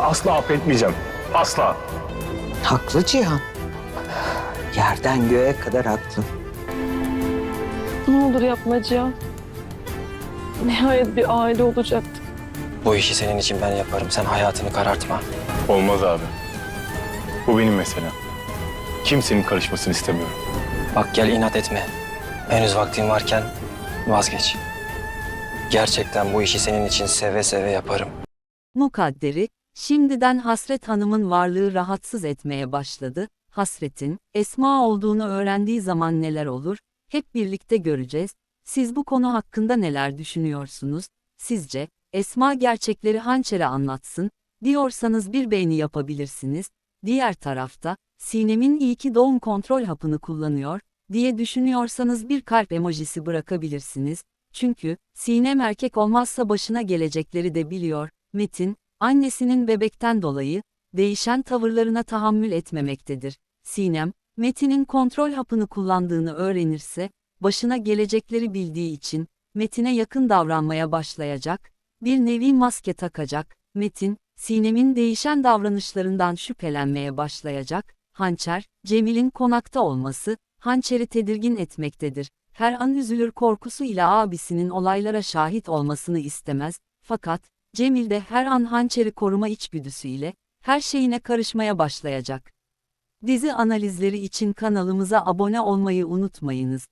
Asla affetmeyeceğim. Asla. Haklı Cihan. Yerden göğe kadar haklı. Ne olur yapma Cihan. Nihayet bir aile olacaktık. Bu işi senin için ben yaparım. Sen hayatını karartma. Olmaz abi. Bu benim meselem. Kimsenin karışmasını istemiyorum. Bak gel inat etme. Henüz vaktin varken vazgeç. Gerçekten bu işi senin için seve seve yaparım. Mukadderi, şimdiden Hasret Hanım'ın varlığı rahatsız etmeye başladı. Hasret'in, Esma olduğunu öğrendiği zaman neler olur, hep birlikte göreceğiz. Siz bu konu hakkında neler düşünüyorsunuz? Sizce, Esma gerçekleri hançere anlatsın, diyorsanız bir beğeni yapabilirsiniz. Diğer tarafta, Sinem'in iyi ki doğum kontrol hapını kullanıyor, diye düşünüyorsanız bir kalp emojisi bırakabilirsiniz. Çünkü, Sinem erkek olmazsa başına gelecekleri de biliyor. Metin, annesinin bebekten dolayı, değişen tavırlarına tahammül etmemektedir. Sinem, Metin'in kontrol hapını kullandığını öğrenirse, başına gelecekleri bildiği için, Metin'e yakın davranmaya başlayacak, bir nevi maske takacak, Metin, Sinem'in değişen davranışlarından şüphelenmeye başlayacak, Hançer, Cemil'in konakta olması, Hançer'i tedirgin etmektedir. Her an üzülür korkusu ile abisinin olaylara şahit olmasını istemez, fakat, Cemil de her an hançeri koruma içgüdüsüyle, her şeyine karışmaya başlayacak. Dizi analizleri için kanalımıza abone olmayı unutmayınız.